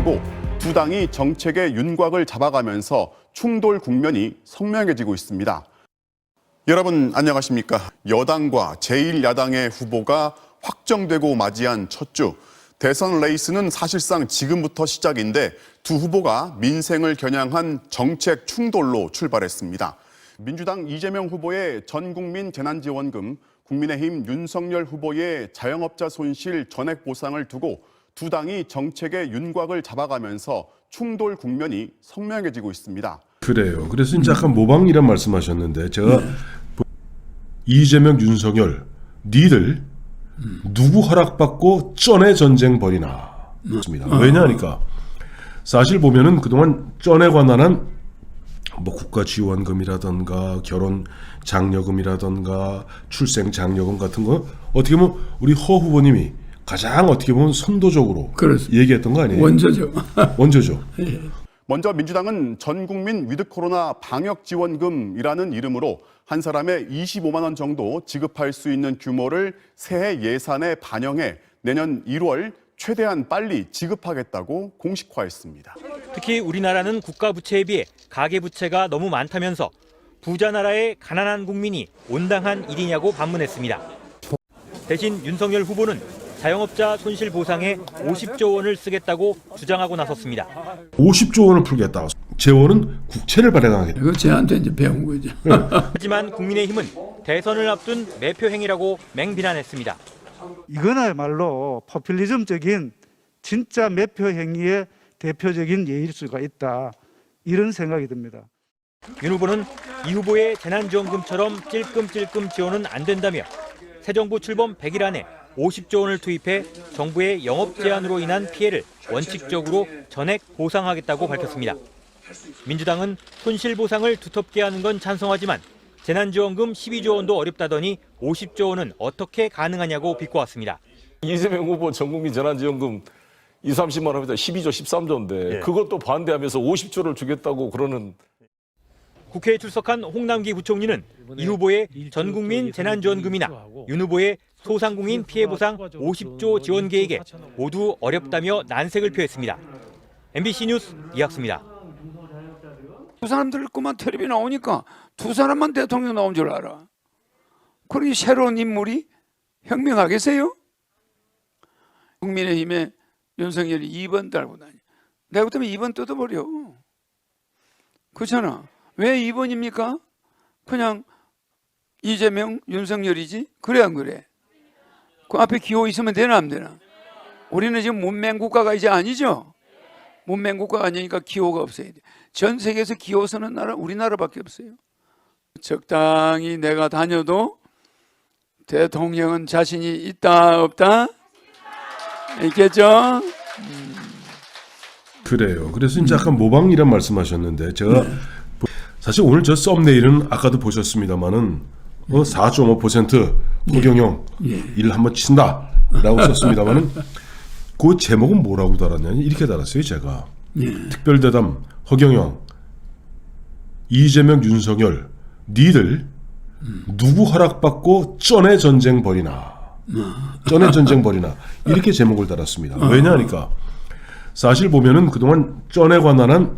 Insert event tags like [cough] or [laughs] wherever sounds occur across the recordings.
두고 두 당이 정책의 윤곽을 잡아가면서 충돌 국면이 선명해지고 있습니다. 여러분 안녕하십니까? 여당과 제1야당의 후보가 확정되고 맞이한 첫 주. 대선 레이스는 사실상 지금부터 시작인데 두 후보가 민생을 겨냥한 정책 충돌로 출발했습니다. 민주당 이재명 후보의 전국민 재난지원금, 국민의힘 윤석열 후보의 자영업자 손실 전액 보상을 두고 두 당이 정책의 윤곽을 잡아가면서 충돌 국면이 선명해지고 있습니다. 그래요. 그래서 이제 아까 모방이란 말씀하셨는데 제가 보- 이재명, 윤석열 니들 누구 허락받고 쩐의 전쟁 벌이나 습니다. 왜냐하니까 사실 보면은 그동안 쩐에 관한한 뭐 국가 지원금이라던가 결혼 장려금이라던가 출생 장려금 같은 거 어떻게 보면 우리 허 후보님이 가장 어떻게 보면 선도적으로 그렇습니다. 얘기했던 거 아니에요? 원조죠. [laughs] 원조죠. 먼저 민주당은 전 국민 위드 코로나 방역 지원금이라는 이름으로 한 사람에 25만 원 정도 지급할 수 있는 규모를 새해 예산에 반영해 내년 1월 최대한 빨리 지급하겠다고 공식화했습니다. 특히 우리나라는 국가 부채에 비해 가계 부채가 너무 많다면서 부자 나라의 가난한 국민이 온당한 일이냐고 반문했습니다. 대신 윤석열 후보는 자영업자 손실 보상에 50조 원을 쓰겠다고 주장하고 나섰습니다. 50조 원을 풀겠다. 재원은 국채를 발행하겠다. 이거 저한테 이제 배운 거죠. [laughs] 하지만 국민의힘은 대선을 앞둔 매표 행위라고 맹비난했습니다. 이거나야말로 포퓰리즘적인 진짜 매표 행위의 대표적인 예일 수가 있다. 이런 생각이 듭니다. 윤 후보는 이 후보의 재난지원금처럼 찔끔찔끔 지원은 안 된다며 새 정부 출범 100일 안에 50조 원을 투입해 정부의 영업 제한으로 인한 피해를 원칙적으로 전액 보상하겠다고 밝혔습니다. 민주당은 손실 보상을 두텁게 하는 건 찬성하지만 재난지원금 12조 원도 어렵다더니 50조 원은 어떻게 가능하냐고 비꼬았습니다. 이재명 후보 전국민 재난지원금 2, 30만 원에다 12조, 13조인데 그것도 반대하면서 50조를 주겠다고 그러는 국회에 출석한 홍남기 부총리는 이 후보의 전국민 재난지원금이나 윤 후보의 소상공인 피해 보상 50조 지원 계획에 모두 어렵다며 난색을 표했습니다. MBC 뉴스 이학수입니다. 두 사람들 그만 텔레비 나오니까 두 사람만 대통령 나온 줄 알아. 그러니 새로운 인물이 혁명하겠어요? 국민의힘의 윤석열이 2번 달고 다니. 내가 그때면 2번 뜯어버려. 그렇잖아. 왜 2번입니까? 그냥 이재명, 윤석열이지? 그래 안 그래? 그 앞에 기호 있으면 되나 안 되나? 우리는 지금 문맹 국가가 이제 아니죠? 문맹 국가가 아니니까 기호가 없어야 돼. 전 세계에서 기호 쓰는 나라 우리나라밖에 없어요. 적당히 내가 다녀도 대통령은 자신이 있다 없다 있겠죠? 그래요. 그래서 이제 아까 모방이란 말씀하셨는데 제가 보- 사실 오늘 저 썸네일은 아까도 보셨습니다만은 어, 4.5% 허경영 일 한번 친다라고 썼습니다만은 그 제목은 뭐라고 달았냐니 이렇게 달았어요 제가. 특별 대담 허경영 이재명 윤석열 니들 누구 허락받고 쩐의 전쟁 벌이나? 쩐의 전쟁 벌이나? 이렇게 제목을 달았습니다. 왜냐하니까 사실 보면은 그동안 쩐에 관한 한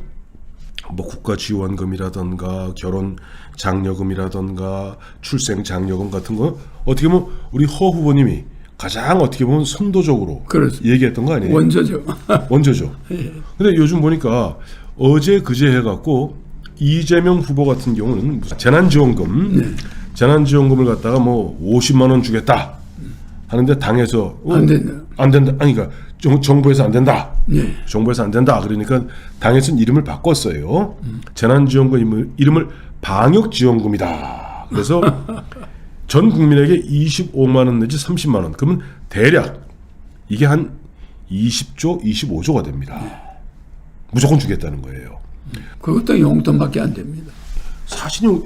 뭐 국가 지원금이라던가 결혼 장려금이라던가 출생 장려금 같은 거 어떻게 보면 우리 허 후보님이 가장 어떻게 보면 선도적으로 그렇습니다. 얘기했던 거 아니에요? 원조죠. [laughs] 원조죠. 근데 요즘 보니까 어제 그제 해갖고 이재명 후보 같은 경우는 재난지원금, 재난지원금을 갖다가 뭐 50만 원 주겠다 하는데 당에서 어, 안 된다. 안 된다. 아니 그러니까 정- 정부에서 안 된다. 예. 정부에서 안 된다. 그러니까 당에서는 이름을 바꿨어요. 재난지원금 이름을, 이름을 방역지원금이다. 그래서 [laughs] 전 국민에게 25만 원 내지 30만 원. 그러면 대략 이게 한 20조, 25조가 됩니다. 무조건 주겠다는 거예요. 그것도 용돈밖에 안 됩니다. 사실은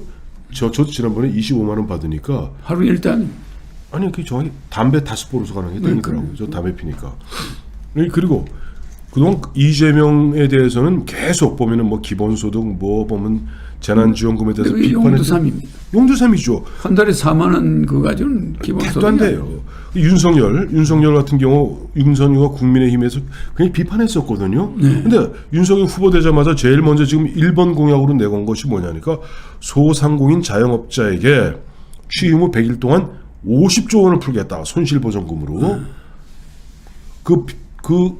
저 저도 지난번에 25만 원 받으니까 하루 일단 아니 그 정확히 담배 다섯 보로서 가는 게 되니까요. 저 담배 피니까. 네, 그리고 그동안 이재명에 대해서는 계속 보면은 뭐 기본소득 뭐 보면 재난지원금에 대해서 그게 비판했죠. 용두삼입니다. 용두삼이죠. 한 달에 4만 원 그거 가지고는 기본소득이 안 돼요. 윤석열, 윤석열 같은 경우 윤석열과 국민의힘에서 굉장히 비판했었거든요. 네. 근데 윤석열 후보 되자마자 제일 먼저 지금 1번 공약으로 내건 것이 뭐냐니까 소상공인 자영업자에게 취임 후 100일 동안 50조 원을 풀겠다. 손실보전금으로. 네. 그, 그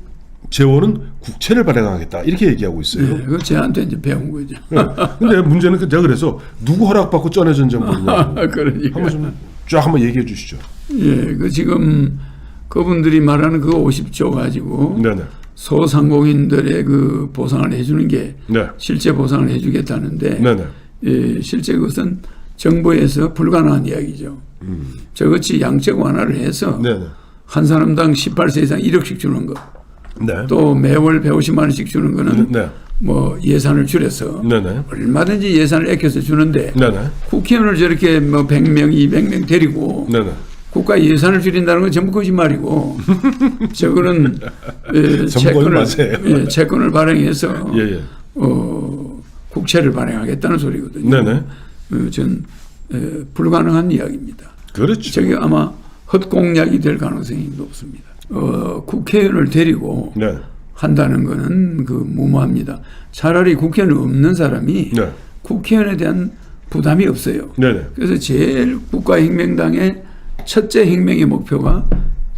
재원은 국채를 발행하겠다. 이렇게 얘기하고 있어요. 네, 그거 저한테 이제 배운 거죠. 네. 근데 문제는 그- 제가 그래서 누구 허락받고 전쟁 벌이냐고. [laughs] 그러니까. 한번 좀 쫙 한번 얘기해 주시죠. 예, 그 지금 그분들이 말하는 그 50조 가지고 네네. 소상공인들의 그 보상을 해주는 게 네. 실제 보상을 해주겠다는데 네네. 예, 실제 그것은 정부에서 불가능한 이야기죠. 저것이 양적 완화를 해서 음. 네네. 한 사람당 18세 이상 1억씩 주는 거, 네. 또 매월 150만 원씩 주는 거는 네. 뭐 예산을 줄여서 네네. 얼마든지 예산을 아껴서 주는데 네네. 국회의원을 저렇게 뭐 100명, 200명 데리고. 국가 예산을 줄인다는 건 전부 거짓말이고 [laughs] 저거는 예, 채권을. 예, 채권을 발행해서 예, 예. 어, 국채를 발행하겠다는 소리거든요. 네네. 어, 전 에, 불가능한 이야기입니다. 그렇죠. 저게 아마 헛공약이 될 가능성이 높습니다. 어, 국회의원을 데리고 네. 한다는 거는 그 무모합니다. 차라리 국회의원 없는 사람이 네. 국회의원에 대한 부담이 없어요. 네네. 그래서 제일 국가혁명당의 첫째 혁명의 목표가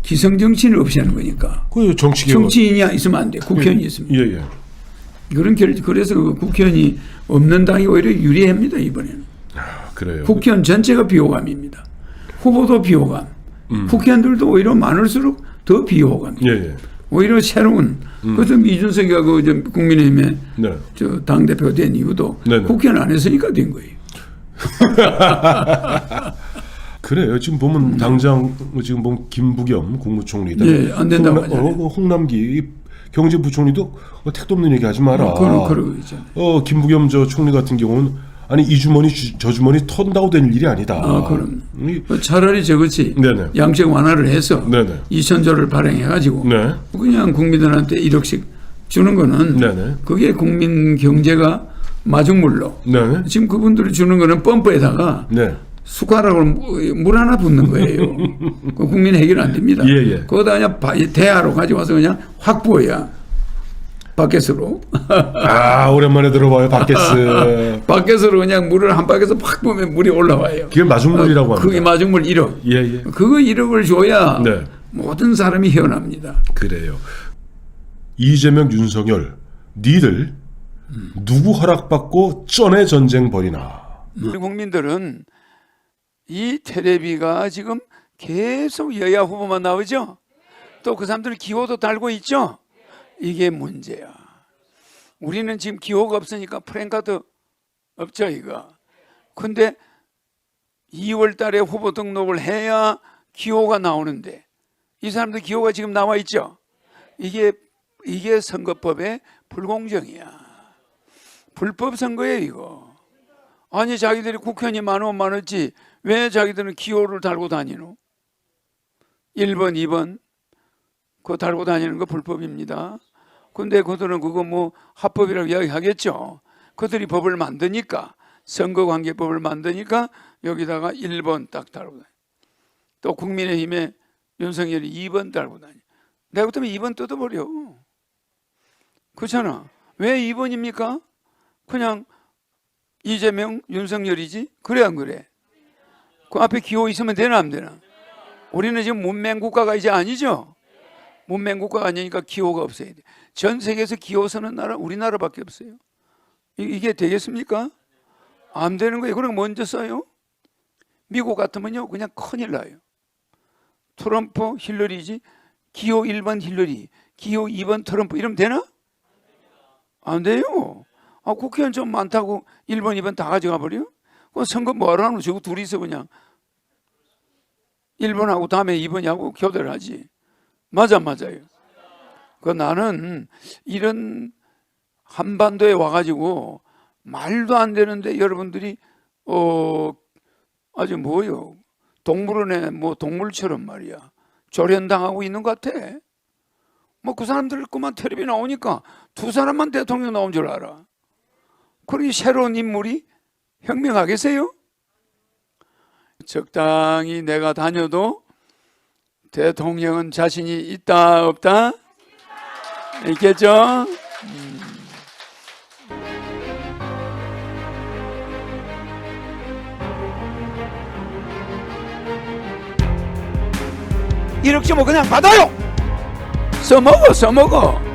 기성정치인을 없애는 거니까. 그 정치계. 정치인이 있으면 안 돼. 국회의원이 있으면. 예, 예. 그런 결, 그래서 그 국회의원이 없는 당이 오히려 유리합니다, 이번에는. 아, 그래요. 국회의원 전체가 비호감입니다. 후보도 비호감. 국회의원들도 오히려 많을수록 더 비호감. 예, 예. 오히려 새로운. 그래서 이준석이가 그저 국민의힘의 네. 저 당 대표가 된 이유도 네네. 국회의원 안 했으니까 된 거예요. [laughs] 그래요. 지금 보면 당장 지금 보면 김부겸 국무총리다. 예, 안 된다고 홍남. 어, 홍남기 이 경제부총리도 어, 택도 없는 얘기 하지 마라. 그러, 그러고 있잖아요. 어, 김부겸 저 총리 같은 경우는 아니 이 주머니 주- 저 주머니 턴다고 될 일이 아니다. 아, 그럼. 이- 차라리 저것이 네네. 양적 완화를 해서 네네. 2천 조를 발행해가지고 네. 그냥 국민들한테 1억씩 주는 거는 네네. 그게 국민 경제가 마중물로 네. 지금 그분들이 주는 거는 펌프에다가 네. 숟가락으로 물 하나 붓는 거예요. [laughs] 그 국민 해결 안 됩니다. 예, 예. 거기다 그냥 바- 대야로 가져와서 그냥 확 부어야 바켓으로 아, 오랜만에 들어봐요. 바켓스. 바켓으로 [laughs] 그냥 물을 한 바켓에서 확 부으면 물이 올라와요. 그게 마중물이라고 합니다. 그게 마중물 1억. 예, 예. 그거 1억을 줘야 네. 모든 사람이 헤어납니다. 그래요. 이재명, 윤석열, 니들 누구 허락받고 쩐의 전쟁 벌이나. 우리 국민들은 이 테레비가 지금 계속 여야 후보만 나오죠. 또 그 사람들은 기호도 달고 있죠. 이게 문제야. 우리는 지금 기호가 없으니까 프랭카드 없죠, 이거. 근데 2월 달에 후보 등록을 해야 기호가 나오는데 이 사람들 기호가 지금 나와 있죠. 이게 이게 선거법의 불공정이야. 불법 선거예요, 이거. 아니 자기들이 국회의원이 많으면 많았지 왜 자기들은 기호를 달고 다니노? 1번, 2번 그거 달고 다니는 거 불법입니다. 근데 그들은 그거 뭐 합법이라고 이야기하겠죠. 그들이 법을 만드니까 선거관계법을 만드니까 여기다가 1번 딱 달고 다니. 또 국민의힘에 윤석열이 2번 달고 다니. 내가 그때면 2번 뜯어버려. 그렇잖아. 왜 2번입니까? 그냥 이재명, 윤석열이지? 그래 안 그래? 그 앞에 기호 있으면 되나 안 되나? 우리는 지금 문맹 국가가 이제 아니죠? 문맹 국가가 아니니까 기호가 없어야 돼. 전 세계에서 기호 서는 나라 우리나라밖에 없어요. 이- 이게 되겠습니까? 안 되는 거예요. 그럼 먼저 써요. 미국 같으면요, 그냥 큰일 나요. 트럼프, 힐러리지, 기호 1번 힐러리, 기호 2번 트럼프 이러면 되나? 안 돼요. 아, 국회의원 좀 많다고 1번, 2번 다 가져가 버려? 그 선거 하노? 저거 둘이서 그냥 1번하고 다음에 2번하고 교대를 하지. 맞아, 맞아요. 그 나는 이런 한반도에 와가지고 말도 안 되는데 여러분들이 어 아주 뭐요 동물원에 뭐 동물처럼 말이야 조련당하고 있는 것 같아. 뭐 그 사람들 그만 텔레비 나오니까 두 사람만 대통령 나온 줄 알아. 그러니 새로운 인물이 혁명하겠어요? 적당히 내가 다녀도 대통령은 자신이 있다 없다 있겠죠? 음. 1억쯤 그냥 받아요. 써먹어 써먹어